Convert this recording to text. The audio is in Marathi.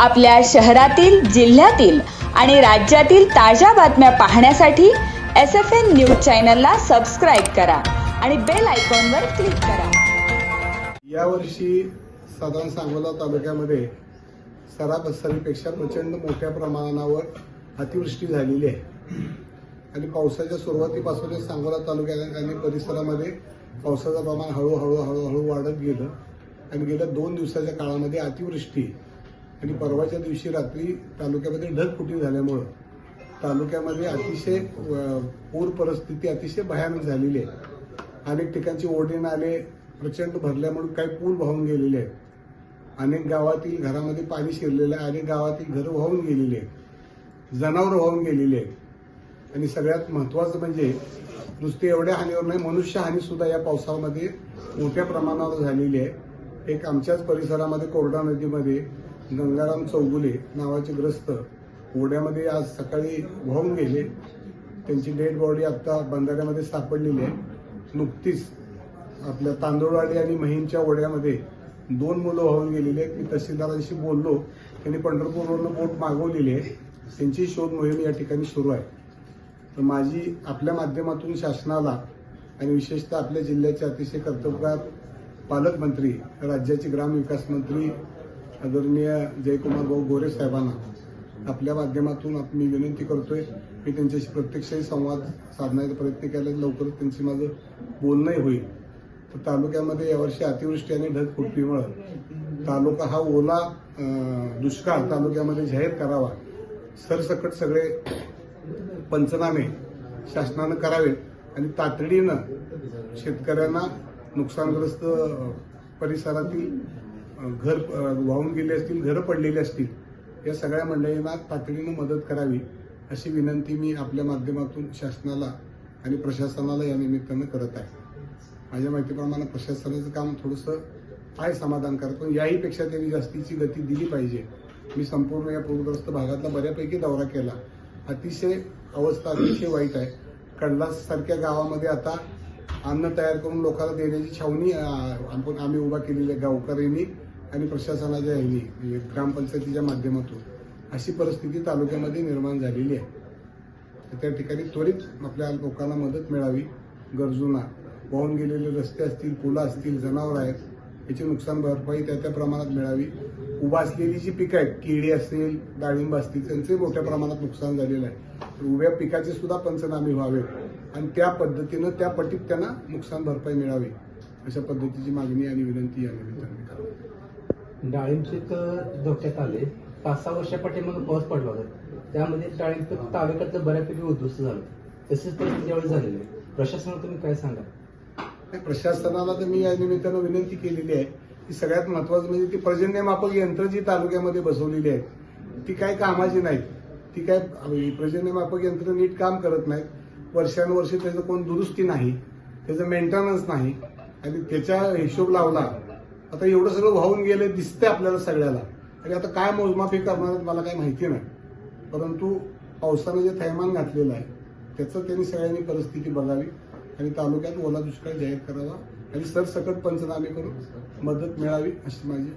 आपल्या शहरातील जिल्ह्यातील आणि राज्यातील ताज्या बातम्या पाहण्यासाठी एस एफ एन न्यूज चॅनलला सबस्क्राईब करा आणि बेल आयकॉनवर क्लिक करा. यावर्षी साधारण सांगोला तालुक्यामध्ये सरासरीपेक्षा प्रचंड मोठ्या प्रमाणावर अतिवृष्टी झालेली आहे. आणि पावसाच्या सुरुवातीपासूनच सांगोला तालुक्यात आणि परिसरामध्ये पावसाचं प्रमाण हळूहळू हळूहळू वाढत गेलं. आणि गेल्या दोन दिवसाच्या काळामध्ये अतिवृष्टी आणि परवाच्या दिवशी रात्री तालुक्यामध्ये ढगफुटी झाल्यामुळं तालुक्यामध्ये अतिशय पूर परिस्थिती अतिशय भयानक झालेली आहे. अनेक ठिकाणचे ओढे नाले प्रचंड भरल्यामुळे काही पूल वाहून गेलेले आहेत. अनेक गावातील घरामध्ये पाणी शिरलेलं आहे अनेक गावातील घरं वाहून गेलेली आहेत. जनावरं वाहून गेलेली आहेत. आणि सगळ्यात महत्वाचं म्हणजे नुसते एवढ्या हानीवर नाही मनुष्यहानी सुद्धा या पावसामध्ये मोठ्या प्रमाणावर झालेली आहे. एक आमच्याच परिसरामध्ये कोरडा नदीमध्ये गंगाराम चौगुले नावाचे ग्रस्त ओढ्यामध्ये आज सकाळी वाहून गेले. त्यांची डेड बॉडी आत्ता बंधाऱ्यामध्ये सापडलेली आहे. नुकतीच आपल्या तांदूळवाडी आणि महिमच्या ओढ्यामध्ये दोन मुलं वाहून गेलेली आहेत. मी तहसीलदारांशी बोललो. त्यांनी पंढरपूरवरून बोट मागवलेली आहे. त्यांची शोध मोहीम या ठिकाणी सुरू आहे. तर माझी आपल्या माध्यमातून शासनाला आणि विशेषतः आपल्या जिल्ह्याचे अतिशय कर्तव्यगार पालकमंत्री राज्याचे ग्रामविकास मंत्री आदरणीय जयकुमार भाऊ गोरे साहेबांना आपल्या माध्यमातून मी विनंती करतोय मी त्यांच्याशी प्रत्यक्षही संवाद साधण्याचा प्रयत्न केला लवकरच त्यांची माझं बोलणंही होईल. तर तालुक्यामध्ये यावर्षी अतिवृष्टी आणि ढग ढगफुटीमुळं तालुका हा ओला दुष्काळ तालुक्यामध्ये जाहीर करावा. सरसकट सगळे पंचनामे शासनानं करावेत आणि तातडीनं शेतकऱ्यांना नुकसानग्रस्त परिसरातील घर वाहून गेले असतील घरं पडलेली असतील या सगळ्या मंडळींना तातडीनं मदत करावी अशी विनंती मी आपल्या माध्यमातून शासनाला आणि प्रशासनाला या निमित्तानं करत आहे. माझ्या माहितीप्रमाणे प्रशासनाचं काम थोडंसं आहे समाधानकारक पण याहीपेक्षा त्यांनी जास्तीची गती दिली पाहिजे. मी संपूर्ण या पूरग्रस्त भागातला बऱ्यापैकी दौरा केला. अतिशय अवस्था अतिशय वाईट आहे. कडलासारख्या गावामध्ये आता अन्न तयार करून लोकांना देण्याची छावणी आपण आम्ही उभा केलेली आहे. गावकऱ्यांनी आणि प्रशासनाच्या ह्यांनी म्हणजे ग्रामपंचायतीच्या माध्यमातून अशी परिस्थिती तालुक्यामध्ये निर्माण झालेली आहे. त्या ठिकाणी त्वरित आपल्या लोकांना मदत मिळावी. गरजूंना वाहून गेलेले रस्ते असतील पुलं असतील जनावरं आहेत याची नुकसान भरपाई त्या त्या प्रमाणात मिळावी. उभा असलेली जी पिकं आहेत केळी असतील डाळिंब असतील त्यांचे मोठ्या प्रमाणात नुकसान झालेलं आहे. तर उभ्या पिकाचे सुद्धा पंचनामे व्हावेत आणि त्या पद्धतीनं त्या पटीत त्यांना नुकसान भरपाई मिळावी अशा पद्धतीची मागणी आणि विनंती या निमित्ताने करावी डाळिंब पीक धोक्यात आले. पाच सहा वर्षापाठी मग पाऊस पडला होता. त्यामध्ये डाळिंब पीक तालुक्यातलं बऱ्यापैकी उद्ध्वस्त झालं. तसेच परिस्थिती यावेळी झालेली. आहे प्रशासनाला तुम्ही काय सांगा? प्रशासनाला तर मी या निमित्तानं विनंती केलेली आहे की सगळ्यात महत्वाचं म्हणजे ती पर्जन्यमापक यंत्र जी तालुक्यामध्ये बसवलेली आहेत ती काय कामाची नाहीत. ती काय पर्जन्यमापक यंत्र नीट काम करत नाहीत. वर्षानुवर्षे त्याचं कोण दुरुस्ती नाही त्याचं मेंटेनन्स नाही. आणि त्याच्या हिशोब लावला आता एवढं सगळं वाहून गेलं दिसतंय आपल्याला सगळ्याला. आणि आता काय मोजमाफी करणार आहेत मला काही माहिती नाही. परंतु पावसानं जे थैमान घातलेलं आहे त्याचं त्यांनी सगळ्यांनी परिस्थिती बघावी आणि तालुक्यात ओला दुष्काळ जाहीर करावा आणि सरसकट पंचनामे करून मदत मिळावी अशी माझी